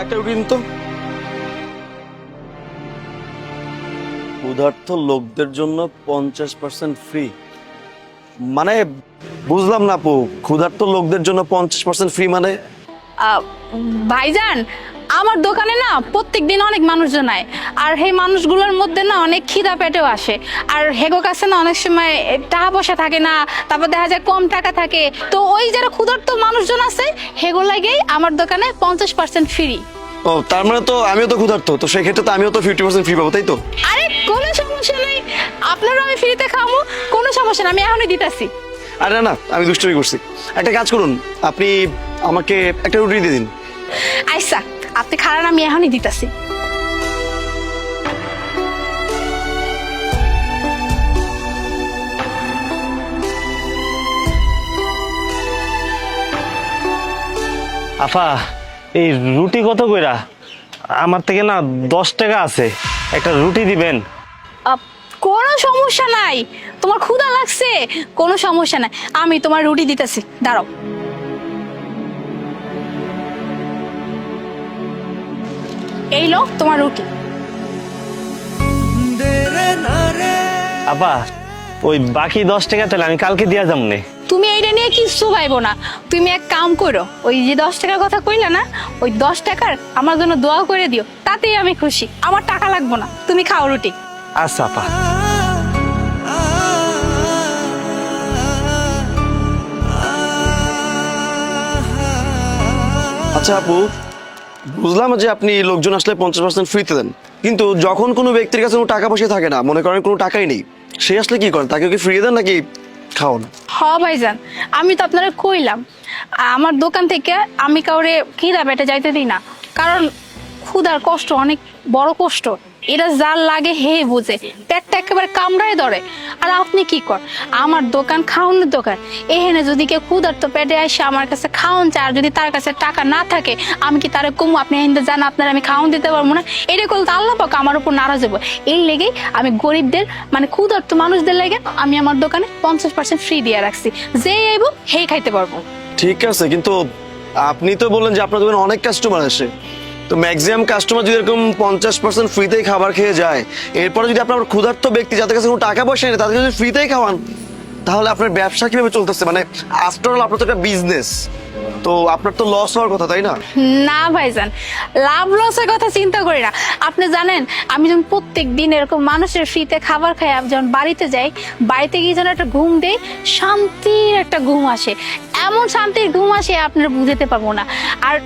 একটা রুটি দিন তো ক্ষুধার্থ লোকদের জন্য পঞ্চাশ পার্সেন্ট ফ্রি মানে বুঝলাম না আপু ক্ষুধার্ত লোকদের জন্য পঞ্চাশ পার্সেন্ট ফ্রি মানে? আহ, ভাইজান আমার দোকানে না প্রত্যেক দিন অনেক মানুষজন আয়। আর সেই মানুষগুলোর মধ্যে না অনেক খিদা পেটেও আসে। আর হেগো কাছে না অনেক সময় টাকা পয়সা থাকে না তারপর দেখা যায় কম টাকা থাকে। তো ওই যারা ক্ষুধার্ত মানুষজন আছে হেগো লাগেই আমার দোকানে পঞ্চাশ পার্সেন্ট ফ্রি ও তার মানে তো আমিও তো ক্ষুধার্ত তো সেক্ষেত্রে তো আমিও তো ফিফটি পার্সেন্ট ফ্রি পাবো তাই তো? আরে কোনো সমস্যা নেই। আপনারও আমি ফ্রিতে খাব কোনো সমস্যা না আমি এখনই দিতেছি। আরে না না আমি দুষ্টুমি করছি। একটা কাজ করুন আপনি আমাকে একটা রুটি দিয়ে দিন। আইসা আপনি খারাপ আমি এখনই দিতেছি। আফা এই রুটি কত কইরা? আমার থেকে না দশ টাকা আছে। একটা রুটি দিবেন। আপ, কোনো সমস্যা নাই। তোমার ক্ষুধা লাগছে? কোনো সমস্যা নাই। আমি তোমার রুটি দিতেছি। দাঁড়াও। এই লো তোমার রুটি। আপা ওই বাকি দশ টাকা তাহলে আমি কালকে দিয়া যাম নে। তুমি এইটা নিয়ে কিচ্ছু পাইবো না। তুমি এক কাম করো ওই যে দশ টাকার কথা কইলা না ওই দশ টাকার আমার জন্য দোয়া করে দিও তাতেই আমি খুশি। আমার টাকা লাগবো না তুমি খাও রুটি। আচ্ছা আপা আচ্ছা আপু বুঝলাম যে আপনি লোকজন আসলে পঞ্চাশ পার্সেন্ট ফ্রিতে দেন। কিন্তু যখন কোনো ব্যক্তির কাছে কোনো টাকা পয়সা থাকে না, মনে করেন কোনো টাকাই নেই, সে আসলে কি করেন তাকে কি ফ্রি দেন নাকি খাওয়ান? হ ভাইজান, আমি তো আপনারা কইলাম, আমার দোকান থেকে আমি কাউরে কিনা পেটে যাইতে দিই না। কারণ ক্ষুধার কষ্ট অনেক বড় কষ্ট। এটা যার লাগে হে বুঝে। পেটটা একেবারে কামড়ায় ধরে। আর আপনি কি কর? আমার দোকান খাওয়ানোর দোকান। এখানে যদি কেউ ক্ষুধার তো পেটে আসে আমার কাছে খাওয়ান চায়, আর যদি তার কাছে টাকা না থাকে, আমি কি তারে কমু? আপনি এখানে জান আপনার আমি খাওয়ান দিতে পারব না? এটা করলে আল্লাহ পাক আমার উপর নারাজ হব এই লেগেই আমি গরিবদের মানে ক্ষুধার্ত মানুষদের লেগে আমি আমার দোকানে পঞ্চাশ পার্সেন্ট ফ্রি দিয়ে রাখছি। যে আইব হে খাইতে পারব। ঠিক আছে, কিন্তু আপনি তো বললেন যে আপনার দোকানে অনেক কাস্টমার আসে। তো ম্যাক্সিমাম কাস্টমার যদি এরকম পঞ্চাশ পার্সেন্ট ফ্রিতেই খাবার খেয়ে যায়, এরপরে যদি আপনার ক্ষুধার্ত ব্যক্তি যাদের কাছে কোনো টাকা পয়সা নেই তাদেরকে যদি ফ্রিতেই খাওয়ান, তাহলে আপনার ব্যবসা কীভাবে চলতেছে? মানে আফটার অল আপনার তো একটা বিজনেস তো আপনার তো লস হওয়ার কথা, তাই না? না, ভাইজান। লাভ লসের কথা চিন্তা করি না। আপনি জানেন, আমি যখন প্রত্যেক দিন এরকম মানুষের ফ্রিতে খাবার খাই, আমি যখন বাড়িতে যাই, বাড়িতে গিয়ে যেন একটা ঘুম দেই, শান্তির একটা ঘুম আসে। এমন শান্তির ঘুম আসে, আপনার বুঝতে পারব না। আর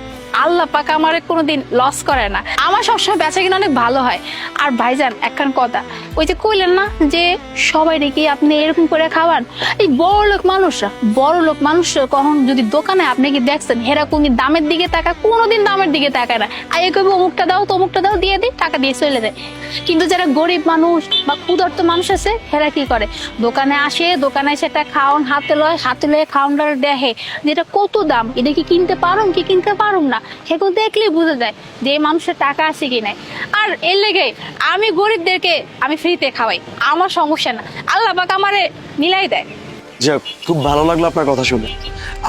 আল্লাহ পাক আমার কোনোদিন লস করে না। আমার সবসময় বেচা কিনা অনেক ভালো হয়। আর ভাইজান একখান কথা, ওই যে কইলেন না যে সবাই নাকি আপনি এরকম করে খাওয়ান? এই বড় লোক মানুষরা বড় লোক মানুষরা কখন যদি দোকানে আপনি কি দেখছেন, হেরা কোন দামের দিকে তাকায়, কোনোদিন দামের দিকে তাকায় না। আর আগে কইব, অমুকটা দাও, তমুকটা দাও, দিয়ে দিই টাকা দিয়ে চলে যায়। কিন্তু যারা গরিব মানুষ বা ক্ষুধার্ত মানুষ আছে, হেরা কি করে? দোকানে আসে, দোকানে সেটা খাওন হাতে লয়, হাতে লয়ে খাওনটা দেখে যেটা কত দাম, এটা কি কিনতে পারুম, কি কিনতে পারুম না? সেগুলো দেখলেই বোঝা যায় যে মানুষের টাকা আছে কি নাই। আর এর লেগে আমি গরিবদেরকে আমি ফ্রিতে খাওয়াই, আমার সমস্যা না। আল্লাহ পাক আমারে মিলাই দেয়। যাক, খুব ভালো লাগল আপনার কথা শুনে।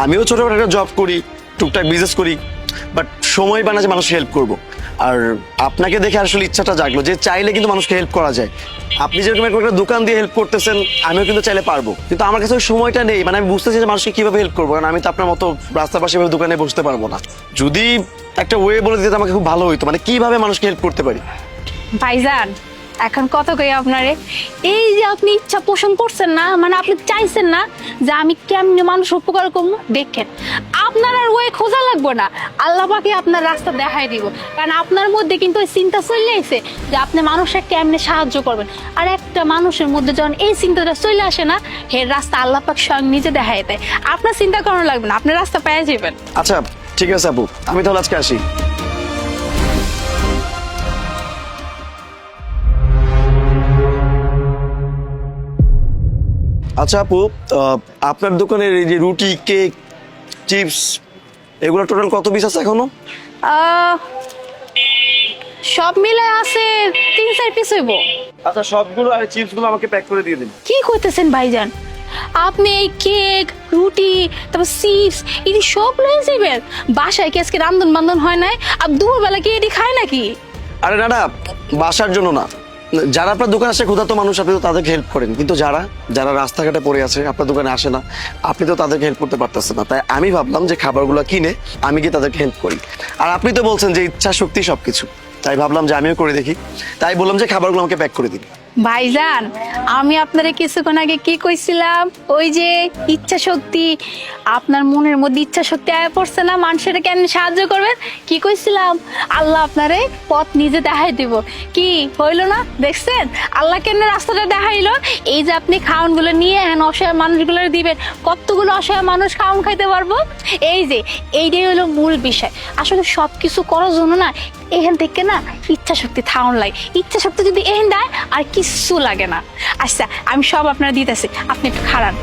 আমিও ছোটবেলা একটা জব করি, টুকটাক বিজনেস করি বাট সময় বানা যে মানুষকে হেল্প করব। আর আপনাকে দেখে আসলে ইচ্ছাটা জাগলো যে চাইলে কিন্তু মানুষকে হেল্প করা যায়। আপনি যেরকম এরকম একটা দোকান দিয়ে হেল্প করতেছেন, আমিও কিন্তু চাইলে পারব। কিন্তু আমার কাছে ওই সময়টা নেই মানে আমি বুঝতেছি যে মানুষকে কীভাবে হেল্প করব, কারণ আমি তো আপনার মতো রাস্তার পাশে দোকানে বসতে পারব না। যদি একটা ওয়ে বলে দিতে আমাকে খুব ভালো হইতো মানে কীভাবে মানুষকে হেল্প করতে পারি? ভাইজান, এখন কত কই আপনারে? এই যে আপনি ইচ্ছা পোষণ করছেন না মানে আপনি চাইছেন না যে আমি কেমনে মানুষ উপকার করব? দেখেন, আপনার আর ওই খোঁজা লাগবে না। আল্লাহ পাকে আপনার রাস্তা দেখাই দিব। কারণ আপনার মধ্যে কিন্তু ওই চিন্তা চলে এসে যে আপনি মানুষের কেমনে সাহায্য করবেন। আর একটা মানুষের মধ্যে যখন এই চিন্তাটা চলে আসে না, হে রাস্তা আল্লাহ পাক স্বয়ং নিজে দেখাই দেয়। আপনার চিন্তা করানো লাগবে না, আপনি রাস্তা পেয়ে যাবেন। আচ্ছা ঠিক আছে আপু, আমি তাহলে আজকে আসি। আচ্ছা আপু আপনার দোকানের এই যে রুটি, কেক, চিপস এগুলো টোটাল কত পিস আছে এখনও? সব মিলে আছে তিন চার পিস হইব। আচ্ছা সবগুলো আর চিপসগুলো আমাকে প্যাক করে দিয়ে দিন। কি করতেছেন ভাইজান? আপনি এই কেক রুটি তারপর চিপস এটি সব লয়ে যাবেন বাসায় কি আজকে রান্ধন বান্ধন হয় নাই? আর দুপুরবেলা কি এটি খায় নাকি? আরে না না বাসার জন্য না। যারা আপনার দোকানে আসে ক্ষুধাত মানুষ, আপনি তো তাদেরকে হেল্প করেন। কিন্তু যারা যারা রাস্তাঘাটে পড়ে আছে, আপনার দোকানে আসে না, আপনি তো তাদেরকে হেল্প করতে পারতেছেন না। তাই আমি ভাবলাম যে খাবারগুলো কিনে আমি গিয়ে তাদেরকে হেল্প করি। আর আপনি তো বলছেন যে ইচ্ছা শক্তি সবকিছু। তাই ভাবলাম যে আমিও করে দেখি। তাই বললাম যে খাবারগুলো আমাকে প্যাক করে দিন। ভাইজান, আমি আপনারে কিছুক্ষণ আগে কি কইছিলাম? ওই যে ইচ্ছা শক্তি, আপনার মনের মধ্যে ইচ্ছা শক্তি আয়া পড়ছে না, মানুষের কেন সাহায্য করবেন? কি কইছিলাম? আল্লাহ আপনারে পথ নিজে দেখাই দিব। কি হইল না? দেখছেন? আল্লাহ কেন রাস্তাটা দেখাইলো? এই যে আপনি খাওয়ানগুলো নিয়ে এখন অসহায় মানুষগুলো দিবেন, কতগুলো অসহায় মানুষ খাওয়ান খাইতে পারব? এই যে, এইটাই হলো মূল বিষয়। আসলে সব কিছু করার জন্য না এখান থেকে না ইচ্ছা শক্তি থাউন লাগে ইচ্ছা শক্তি যদি এহেন দেয় আর কিচ্ছু লাগে না। আচ্ছা আমি সব আপনারা দিতেছি। আপনি একটু খারান